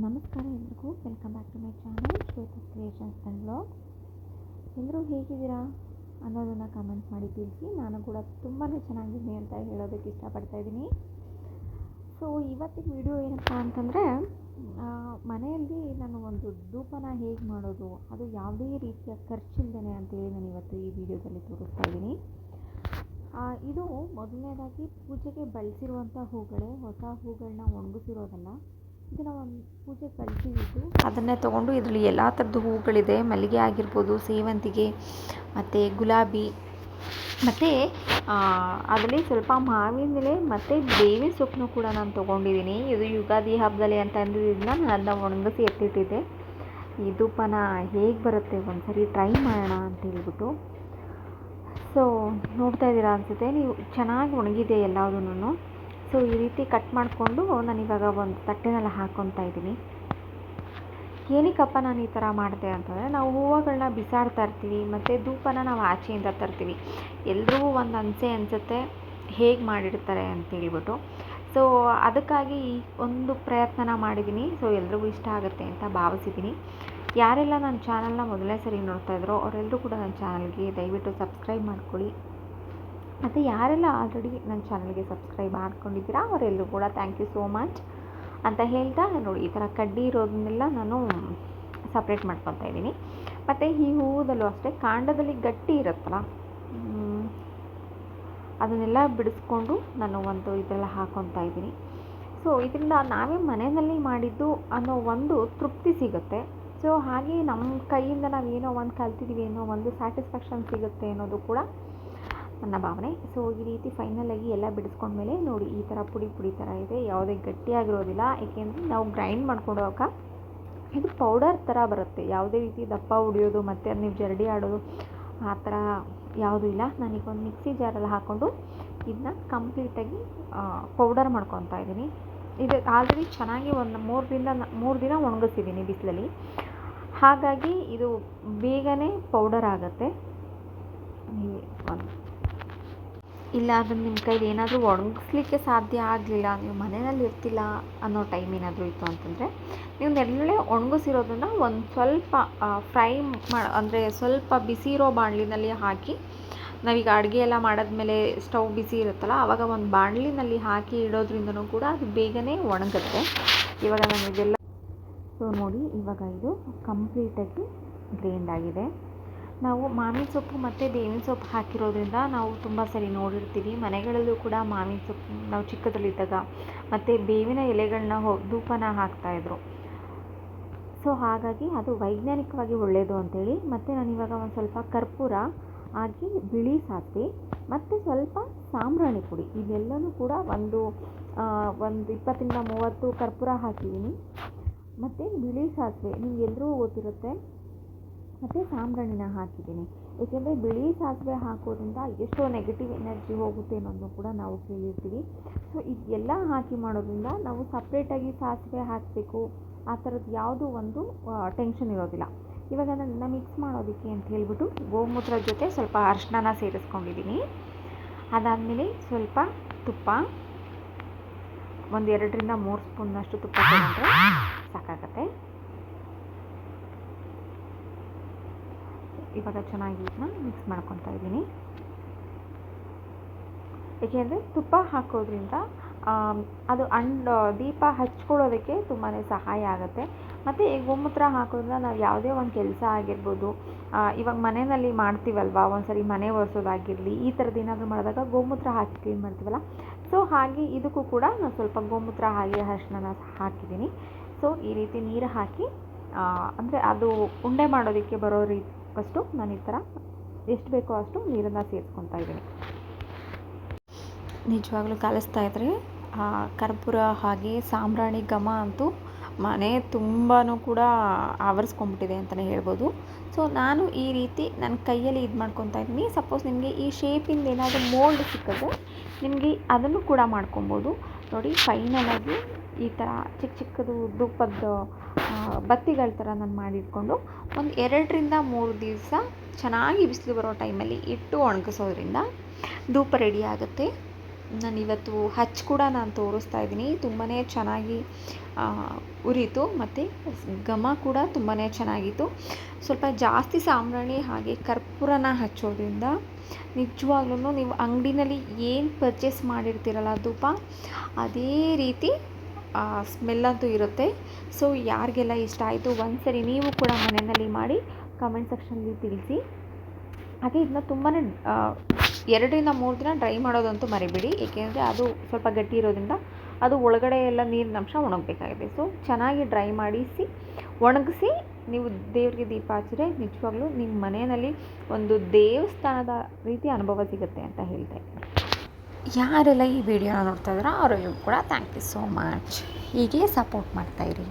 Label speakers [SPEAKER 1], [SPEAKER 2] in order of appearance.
[SPEAKER 1] ನಮಸ್ಕಾರ ಎಲ್ರಿಗೂ. Welcome back to my channel Shweta creations and blogs ಎಲ್ಲರೂ ಹೇಗಿದ್ದೀರಾ? ಅನ್ನೋದನ್ನು ಕಮೆಂಟ್ ಮಾಡಿ ತಿಳಿಸಿ. ನಾನು ಕೂಡ ತುಂಬಾ ಚೆನ್ನಾಗಿದ್ದೀನಿ ಅಂತ ಹೇಳೋದಕ್ಕೆ ಇಷ್ಟಪಡ್ತಾ ಇದ್ದೀನಿ. ಸೊ ಇವತ್ತಿನ ವಿಡಿಯೋ ಏನಪ್ಪ ಅಂತಂದರೆ ಮನೆಯಲ್ಲಿ ನಾನು ಒಂದು ಧೂಪನ ಹೇಗೆ ಮಾಡೋದು, ಅದು ಯಾವುದೇ ರೀತಿಯ ಖರ್ಚಿಲ್ಲದೆ ಅಂತೇಳಿ ನಾನು ಇವತ್ತು ಈ ವಿಡಿಯೋದಲ್ಲಿ ತೋರಿಸ್ತಾ ಇದ್ದೀನಿ. ಇದು ಮೊದಲನೇದಾಗಿ ಪೂಜೆಗೆ ಬಳಸಿರುವಂಥ ಹೂಗಳೇ, ಹೊಸ ಹೂಗಳನ್ನ ಒಣಗಿಸಿರೋದಲ್ಲ ಇದನ್ನು ಒಂದು ಪೂಜೆ ಬಳಸಿದ್ದು ಅದನ್ನೇ ತೊಗೊಂಡು ಇದರಲ್ಲಿ ಎಲ್ಲ ಥರದ್ದು ಹೂಗಳಿದೆ ಮಲ್ಲಿಗೆ ಆಗಿರ್ಬೋದು, ಸೇವಂತಿಗೆ, ಮತ್ತು ಗುಲಾಬಿ, ಮತ್ತು ಅದರಲ್ಲಿ ಸ್ವಲ್ಪ ಮಾವಿನ ಎಲೆ ಮತ್ತು ಬೇವಿನ ಸೊಪ್ಪನ್ನು ಕೂಡ ನಾನು ತೊಗೊಂಡಿದ್ದೀನಿ. ಇದು ಯುಗಾದಿ ಹಬ್ಬದಲ್ಲಿ ಅಂತ ಅಂದಿದ್ದರಿಂದ ನಾನು ಅದನ್ನ ಒಣಗಿಸಿ ಎತ್ತಿಟ್ಟಿದ್ದೆ. ಇದು ಪನ ಹೇಗೆ ಬರುತ್ತೆ ಒಂದು ಸರಿ ಟ್ರೈ ಮಾಡೋಣ ಅಂತ ಹೇಳ್ಬಿಟ್ಟು. ಸೊ ನೋಡ್ತಾ ಇದ್ದೀರಾ ಅನಿಸುತ್ತೆ? ನೀವು ಚೆನ್ನಾಗಿ ಒಣಗಿದೆ ಎಲ್ಲದೂ ಸೊ, ಈ ರೀತಿ ಕಟ್ ಮಾಡಿಕೊಂಡು ನಾನಿವಾಗ ಒಂದು ತಟ್ಟೆನಲ್ಲಿ ಹಾಕ್ಕೊತಾ ಇದ್ದೀನಿ. ಏನಕ್ಕಪ್ಪ ನಾನು ಈ ಥರ ಮಾಡಿದೆ ಅಂತಂದರೆ, ನಾವು ಹೂವುಗಳನ್ನ ಬಿಸಾಡ್ತಾ ಇರ್ತೀವಿ, ಮತ್ತು ಧೂಪನ ನಾವು ಆಚೆಯಿಂದ ತರ್ತೀವಿ. ಎಲ್ರಿಗೂ ಒಂದು ಅನಿಸೆ ಅನಿಸುತ್ತೆ ಹೇಗೆ ಮಾಡಿರ್ತಾರೆ ಅಂತ ಹೇಳ್ಬಿಟ್ಟು. ಸೊ, ಅದಕ್ಕಾಗಿ ಈ ಒಂದು ಪ್ರಯತ್ನನ ಮಾಡಿದ್ದೀನಿ. ಸೊ, ಎಲ್ರಿಗೂ ಇಷ್ಟ ಆಗುತ್ತೆ ಅಂತ ಭಾವಿಸಿದ್ದೀನಿ. ಯಾರೆಲ್ಲ ನನ್ನ ಚಾನಲ್ನ ಮೊದಲನೇ ಸರಿ ನೋಡ್ತಾ ಇದ್ರೋ ಅವರೆಲ್ಲರೂ ಕೂಡ ನನ್ನ ಚಾನಲ್ಗೆ ದಯವಿಟ್ಟು ಸಬ್ಸ್ಕ್ರೈಬ್ ಮಾಡ್ಕೊಳ್ಳಿ. ಮತ್ತು ಯಾರೆಲ್ಲ ಆಲ್ರೆಡಿ ನನ್ನ ಚಾನಲ್ಗೆ ಸಬ್ಸ್ಕ್ರೈಬ್ ಮಾಡ್ಕೊಂಡಿದ್ದೀರಾ, ಅವರೆಲ್ಲರೂ ಕೂಡ ಥ್ಯಾಂಕ್ ಯು ಸೋ ಮಚ್ ಅಂತ ಹೇಳ್ತಾ ನೋಡಿ, ಈ ಥರ ಕಡ್ಡಿ ಇರೋದನ್ನೆಲ್ಲ ನಾನು ಸಪ್ರೇಟ್ ಮಾಡ್ಕೊತಾ ಇದ್ದೀನಿ. ಮತ್ತು ಈ ಹೂವುದಲ್ಲೂ ಅಷ್ಟೇ, ಕಾಂಡದಲ್ಲಿ ಗಟ್ಟಿ ಇರುತ್ತಲ್ಲ ಅದನ್ನೆಲ್ಲ ಬಿಡಿಸ್ಕೊಂಡು ನಾನು ಒಂದು ಇದೆಲ್ಲ ಹಾಕೊತಾ ಇದ್ದೀನಿ. ಸೊ ಇದರಿಂದ ನಾವೇ ಮನೆಯಲ್ಲಿ ಮಾಡಿದ್ದು ಅನ್ನೋ ಒಂದು ತೃಪ್ತಿ ಸಿಗುತ್ತೆ. ಸೊ ಹಾಗೆ ನಮ್ಮ ಕೈಯಿಂದ ನಾವು ಏನೋ ಒಂದು ಕಲ್ತಿದ್ದೀವಿ ಏನೋ ಒಂದು ಸ್ಯಾಟಿಸ್ಫ್ಯಾಕ್ಷನ್ ಸಿಗುತ್ತೆ ಅನ್ನೋದು ಕೂಡ ನನ್ನ ಭಾವನೆ. ಸೊ ಈ ರೀತಿ ಫೈನಲಾಗಿ ಎಲ್ಲ ಬಿಡಿಸ್ಕೊಂಡ್ಮೇಲೆ ನೋಡಿ, ಈ ಥರ ಪುಡಿ ಪುಡಿ ಥರ ಇದೆ, ಯಾವುದೇ ಗಟ್ಟಿಯಾಗಿರೋದಿಲ್ಲ. ಏಕೆಂದರೆ ನಾವು ಗ್ರೈಂಡ್ ಮಾಡ್ಕೊಂಡಾಗ ಇದು ಪೌಡರ್ ಥರ ಬರುತ್ತೆ. ಯಾವುದೇ ರೀತಿ ದಪ್ಪ ಉಡಿಯೋದು ಮತ್ತು ಅದು ನೀವು ಜರಡಿ ಆಡೋದು, ಆ ಥರ ಯಾವುದೂ ಇಲ್ಲ. ನಾನೀಗ ಒಂದು ಮಿಕ್ಸಿ ಜಾರಲ್ಲಿ ಹಾಕ್ಕೊಂಡು ಇದನ್ನ ಕಂಪ್ಲೀಟಾಗಿ ಪೌಡರ್ ಮಾಡ್ಕೊತಾ ಇದ್ದೀನಿ. ಇದು ಆಲ್ರೆಡಿ ಚೆನ್ನಾಗಿ ಒಂದು ಮೂರರಿಂದ ಮೂರು ದಿನ ಒಣಗಿಸಿದ್ದೀನಿ ಬಿಸಿಲಲ್ಲಿ. ಹಾಗಾಗಿ ಇದು ಬೇಗನೆ ಪೌಡರ್ ಆಗುತ್ತೆ. ಒಂದು ಇಲ್ಲ ಅದು ನಿಮ್ಮ ಕೈಲಿ ಏನಾದರೂ ಒಣಗಿಸ್ಲಿಕ್ಕೆ ಸಾಧ್ಯ ಆಗಲಿಲ್ಲ, ನೀವು ಮನೆಯಲ್ಲಿ ಇರ್ತಿಲ್ಲ ಅನ್ನೋ ಟೈಮ್ ಏನಾದರೂ ಇತ್ತು ಅಂತಂದರೆ, ನೀವು ನೆರಳೆ ಒಣಗಿಸಿರೋದನ್ನು ಒಂದು ಸ್ವಲ್ಪ ಫ್ರೈ ಮಾ, ಅಂದರೆ ಸ್ವಲ್ಪ ಬಿಸಿ ಇರೋ ಬಾಣಲಿನಲ್ಲಿ ಹಾಕಿ, ನಾವೀಗ ಅಡುಗೆ ಎಲ್ಲ ಮಾಡಾದ್ಮೇಲೆ ಸ್ಟವ್ ಬಿಸಿ ಇರುತ್ತಲ್ಲ ಆವಾಗ ಒಂದು ಬಾಣಲಿನಲ್ಲಿ ಹಾಕಿ ಇಡೋದ್ರಿಂದನೂ ಕೂಡ ಅದು ಬೇಗನೆ ಒಣಗುತ್ತೆ. ಇವಾಗ ನಾನು ಇದೆಲ್ಲ ಸೊ ನೋಡಿ, ಇವಾಗ ಇದು ಕಂಪ್ಲೀಟಾಗಿ ಗ್ರೈಂಡ್ ಆಗಿದೆ. ನಾವು ಮಾವಿನ ಸೊಪ್ಪು ಮತ್ತು ಬೇವಿನ ಸೊಪ್ಪು ಹಾಕಿರೋದ್ರಿಂದ ನಾವು ತುಂಬ ಸರಿ ನೋಡಿರ್ತೀವಿ. ಮನೆಗಳಲ್ಲೂ ಕೂಡ ಮಾವಿನ ಸೊಪ್ಪು ನಾವು ಚಿಕ್ಕದಲ್ಲಿದ್ದಾಗ ಮತ್ತು ಬೇವಿನ ಎಲೆಗಳನ್ನ ಹೊ, ಧೂಪನ ಹಾಕ್ತಾಯಿದ್ರು ಸೊ ಹಾಗಾಗಿ ಅದು ವೈಜ್ಞಾನಿಕವಾಗಿ ಒಳ್ಳೆಯದು ಅಂತೇಳಿ ಮತ್ತು ನಾನಿವಾಗ ಒಂದು ಸ್ವಲ್ಪ ಕರ್ಪೂರ ಹಾಕಿ ಬಿಳಿ ಸಾಸಿವೆ ಮತ್ತು ಸ್ವಲ್ಪ ಸಾಂಬ್ರಾಣಿ ಪುಡಿ. ಇದೆಲ್ಲನೂ ಕೂಡ ಒಂದು ಒಂದು ಇಪ್ಪತ್ತರಿಂದ ಮೂವತ್ತು ಕರ್ಪೂರ ಹಾಕಿದ್ದೀನಿ. ಮತ್ತು ಬಿಳಿ ಸಾಸಿವೆ ನಿಮ್ಗೆಲ್ಲರೂ ಗೊತ್ತಿರುತ್ತೆ. ಮತ್ತು ಸಾಂಬ್ರಾಣಿನ ಹಾಕಿದ್ದೀನಿ. ಏಕೆಂದರೆ ಬಿಳಿ ಸಾಸಿವೆ ಹಾಕೋದ್ರಿಂದ ಎಷ್ಟೋ ನೆಗೆಟಿವ್ ಎನರ್ಜಿ ಹೋಗುತ್ತೆ ಅನ್ನೋದನ್ನು ಕೂಡ ನಾವು ಕೇಳಿರ್ತೀವಿ. ಸೊ ಇದೆಲ್ಲ ಹಾಕಿ ಮಾಡೋದ್ರಿಂದ ನಾವು ಸಪ್ರೇಟಾಗಿ ಸಾಸಿವೆ ಹಾಕಬೇಕು. ಆ ಥರದ್ದು ಯಾವುದೂ ಒಂದು ಟೆನ್ಷನ್ ಇರೋದಿಲ್ಲ. ಇವಾಗ ನಾನು ಮಿಕ್ಸ್ ಮಾಡೋದಕ್ಕೆ ಅಂತ ಹೇಳ್ಬಿಟ್ಟು ಗೋಮೂತ್ರ ಜೊತೆ ಸ್ವಲ್ಪ ಅರಿಶಿನ ಸೇರಿಸ್ಕೊಂಡಿದ್ದೀನಿ. ಅದಾದಮೇಲೆ ಸ್ವಲ್ಪ ತುಪ್ಪ. ಒಂದು ಎರಡರಿಂದ ಮೂರು ಸ್ಪೂನ್ನಷ್ಟು ತುಪ್ಪ ತಗೊಂಡ್ರೆ ಸಾಕಾಗತ್ತೆ. ಇವಾಗ ಚೆನ್ನಾಗಿ ಇದನ್ನ ಮಿಕ್ಸ್ ಮಾಡ್ಕೊತಾ ಇದ್ದೀನಿ. ಏಕೆಂದರೆ ತುಪ್ಪ ಹಾಕೋದ್ರಿಂದ ಅದು ಅಂಡ್ ದೀಪ ಹಚ್ಕೊಳ್ಳೋದಕ್ಕೆ ತುಂಬಾ ಸಹಾಯ ಆಗುತ್ತೆ. ಮತ್ತು ಈ ಗೋಮೂತ್ರ ಹಾಕೋದ್ರಿಂದ ನಾವು ಯಾವುದೇ ಒಂದು ಕೆಲಸ ಆಗಿರ್ಬೋದು ಇವಾಗ ಮನೆಯಲ್ಲಿ ಮಾಡ್ತೀವಲ್ವಾ? ಒಂದ್ಸರಿ ಮನೆ ಒರೆಸೋದಾಗಿರಲಿ, ಈ ಥರದ್ದು ಏನಾದರೂ ಮಾಡಿದಾಗ ಗೋಮೂತ್ರ ಹಾಕಿ ಕ್ಲೀನ್ ಮಾಡ್ತೀವಲ್ಲ? ಸೊ, ಹಾಗೆ ಇದಕ್ಕೂ ಕೂಡ ನಾನು ಸ್ವಲ್ಪ ಗೋಮೂತ್ರ ಹಾಗೆ ಅರಿಶಿನ ಹಾಕಿದ್ದೀನಿ. ಸೊ, ಈ ರೀತಿ ನೀರು ಹಾಕಿ ಅಂದರೆ ಅದು ಉಂಡೆ ಮಾಡೋದಕ್ಕೆ ಬರೋ ರೀತಿ ಅಷ್ಟು ನಾನು ಈ ಥರ ಎಷ್ಟು ಬೇಕೋ ಅಷ್ಟು ನೀರನ್ನು ಸೇರಿಸ್ಕೊತಾ ಇದ್ದೀನಿ. ನಿಜವಾಗ್ಲೂ ಕಲಿಸ್ತಾ ಆ ಕರ್ಪೂರ ಹಾಗೆ ಸಾಂಬ್ರಾಣಿ ಘಮ ಅಂತೂ ಮನೆ ತುಂಬಾ ಕೂಡ ಆವರಿಸ್ಕೊಂಬಿಟ್ಟಿದೆ ಅಂತಲೇ ಹೇಳ್ಬೋದು. ಸೊ ನಾನು ಈ ರೀತಿ ನನ್ನ ಕೈಯಲ್ಲಿ ಇದು ಮಾಡ್ಕೊತಾ ಇದ್ದೀನಿ. ಸಪೋಸ್ ನಿಮಗೆ ಈ ಶೇಪಿಂದ ಏನಾದರೂ ಮೋಲ್ಡ್ ಸಿಕ್ಕಿದ್ರೆ ನಿಮಗೆ ಅದನ್ನು ಕೂಡ ಮಾಡ್ಕೊಬೋದು. ನೋಡಿ ಫೈನಲಾಗಿ ಈ ಥರ ಚಿಕ್ಕ ಚಿಕ್ಕದು ಧೂಪದ್ದು ಆ, ಬತ್ತಿಗಳ ಥರ ನಾನು ಮಾಡಿಟ್ಕೊಂಡು ಒಂದು ಎರಡರಿಂದ ಮೂರು ದಿವಸ ಚೆನ್ನಾಗಿ ಬಿಸಿಲು ಬರೋ ಟೈಮಲ್ಲಿ ಇಟ್ಟು ಒಣಗಿಸೋದ್ರಿಂದ ಧೂಪ ರೆಡಿ ಆಗುತ್ತೆ. ನಾನು ಇವತ್ತು ಹಚ್ಚಿ ಕೂಡ ನಾನು ತೋರಿಸ್ತಾ ಇದ್ದೀನಿ. ತುಂಬಾ ಚೆನ್ನಾಗಿ ಉರಿತು ಮತ್ತು ಘಮ ಕೂಡ ತುಂಬಾ ಚೆನ್ನಾಗಿತ್ತು. ಸ್ವಲ್ಪ ಜಾಸ್ತಿ ಸಾಂಬ್ರಾಣಿ ಹಾಗೆ ಕರ್ಪೂರನ ಹಚ್ಚೋದ್ರಿಂದ ನಿಜವಾಗ್ಲೂ ನೀವು ಅಂಗಡಿನಲ್ಲಿ ಏನು ಪರ್ಚೇಸ್ ಮಾಡಿರ್ತೀರಲ್ಲ ಧೂಪ, ಅದೇ ರೀತಿ ಸ್ಮೆಲ್ಲಂತೂ ಇರುತ್ತೆ. ಸೊ ಯಾರಿಗೆಲ್ಲ ಇಷ್ಟ ಆಯಿತು, ಒಂದ್ಸರಿ ನೀವು ಕೂಡ ಮನೆಯಲ್ಲಿ ಮಾಡಿ ಕಮೆಂಟ್ ಸೆಕ್ಷನಲ್ಲಿ ತಿಳಿಸಿ. ಹಾಗೆ ಇದನ್ನ ತುಂಬಾ ಎರಡರಿಂದ ಮೂರು ದಿನ ಡ್ರೈ ಮಾಡೋದಂತೂ ಮರಿಬೇಡಿ. ಏಕೆಂದರೆ ಅದು ಸ್ವಲ್ಪ ಗಟ್ಟಿ ಇರೋದ್ರಿಂದ ಅದು ಒಳಗಡೆ ಎಲ್ಲ ನೀರಿನ ಅಂಶ ಒಣಗಬೇಕಾಗಿದೆ. ಸೊ ಚೆನ್ನಾಗಿ ಡ್ರೈ ಮಾಡಿಸಿ, ಒಣಗಿಸಿ ನೀವು ದೇವರಿಗೆ ದೀಪ ಹಚ್ಚಿದ್ರೆ ನಿಜವಾಗ್ಲೂ ನಿಮ್ಮ ಮನೆಯಲ್ಲಿ ಒಂದು ದೇವಸ್ಥಾನದ ರೀತಿ ಅನುಭವ ಸಿಗುತ್ತೆ ಅಂತ ಹೇಳ್ತಾ ಯಾರೆಲ್ಲ ಈ ವಿಡಿಯೋನ ನೋಡ್ತಾ ಇದ್ದಾರೋ ಅವರಿಗೂ ಕೂಡ ಥ್ಯಾಂಕ್ ಯು ಸೋ ಮಚ್ ಹೀಗೆ ಸಪೋರ್ಟ್ ಮಾಡ್ತಾಯಿರಿ